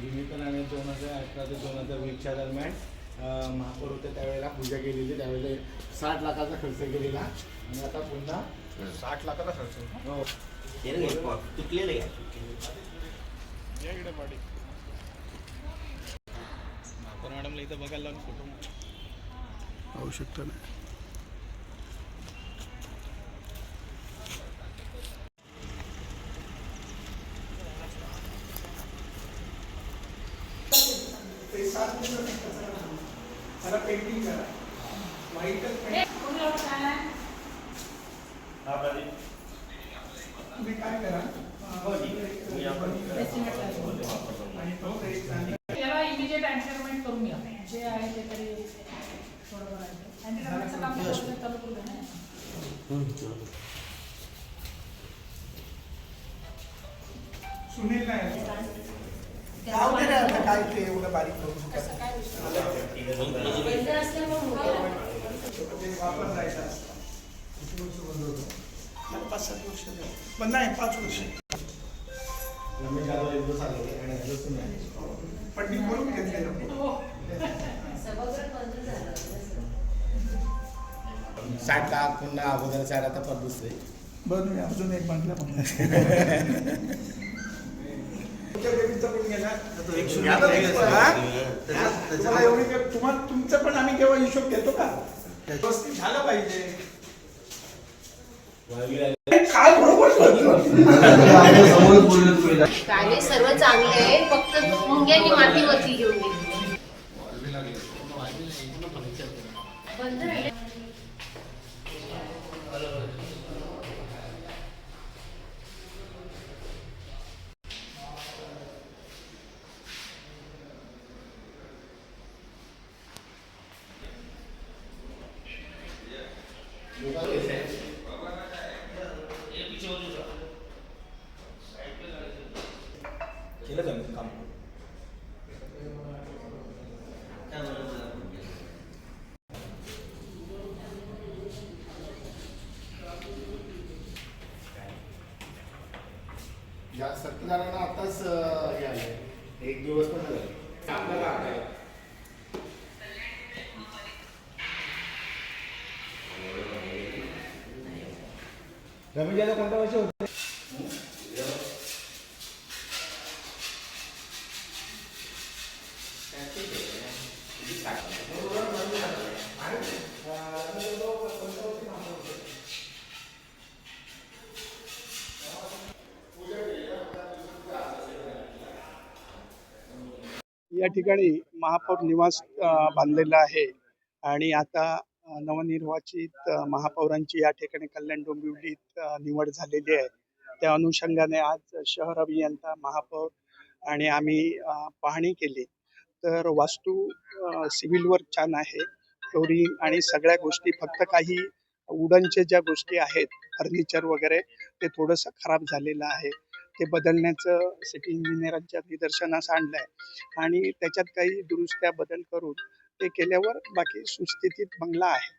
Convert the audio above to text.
निमित्ताने दोन हजार अठरा ते दोन हजार वीसच्या दरम्यान महापौर होते त्यावेळेला पूजा केलेली त्यावेळेला साठ लाखाचा खर्च केलेला. आणि आता पुन्हा साठ लाखाचा खर्च हो, तुटलेलं आहे या इकडे पाडी महापौर मॅडमला इथं बघायला लावून फोटो आवश्यकता नाही याला इमिजिएट अँटरमेंट करून घ्या. जे आहे ते तरी थोडंफार आहे. अँटरमेंटचं काम थोडंसं चालू करू द्या ना. सुनील नाही काय? ते एवढं बारीक करू पाच सात वर्ष. पण नाही पाच वर्ष. पण मी बोलून घेतलेलं साठ लाख पुन्हा अगोदर साठ आता परत दुसरे बरं मी अजून एक म्हटलं म्हणून तुमच्या बेबीचं पण गेला हा? तुम्हाला काय- तुमचं पण आम्ही केव्हा हिशोब घेतो का? व्यवस्थित झालं पाहिजे. काल बरोबर सर्व चांगले आहे फक्त मुंग्यांनी मातीवरती घेऊन गेली बंद राहिले केलं जमीन काम या सत्तेदारांना आताच हे एक दिवस पण झालं. आहे. रमेश यादव कोणत्या वर्षी होते? या ठिकाणी महापौर निवास बांधलेला आहे. आणि आता नवनिर्वाचित महापौरांची या ठिकाणी कल्याण डोंबिवलीत निवड झालेली आहे. त्या अनुषंगाने आज शहर अभियंता महापौर आणि आम्ही पाहणी केली. तर वास्तू सिव्हिल सिव्हिलवर छान आहे. फ्लोरिंग आणि सगळ्या गोष्टी फक्त काही वुडनचे ज्या गोष्टी आहेत फर्निचर वगैरे ते थोडंसं खराब झालेलं आहे. ते बदलण्याचं सिटी इंजिनियरांच्या निदर्शनास आणलंय. आणि त्याच्यात काही दुरुस्त्या बदल करून ते केल्यावर बाकी सुस्थितीत बंगला आहे.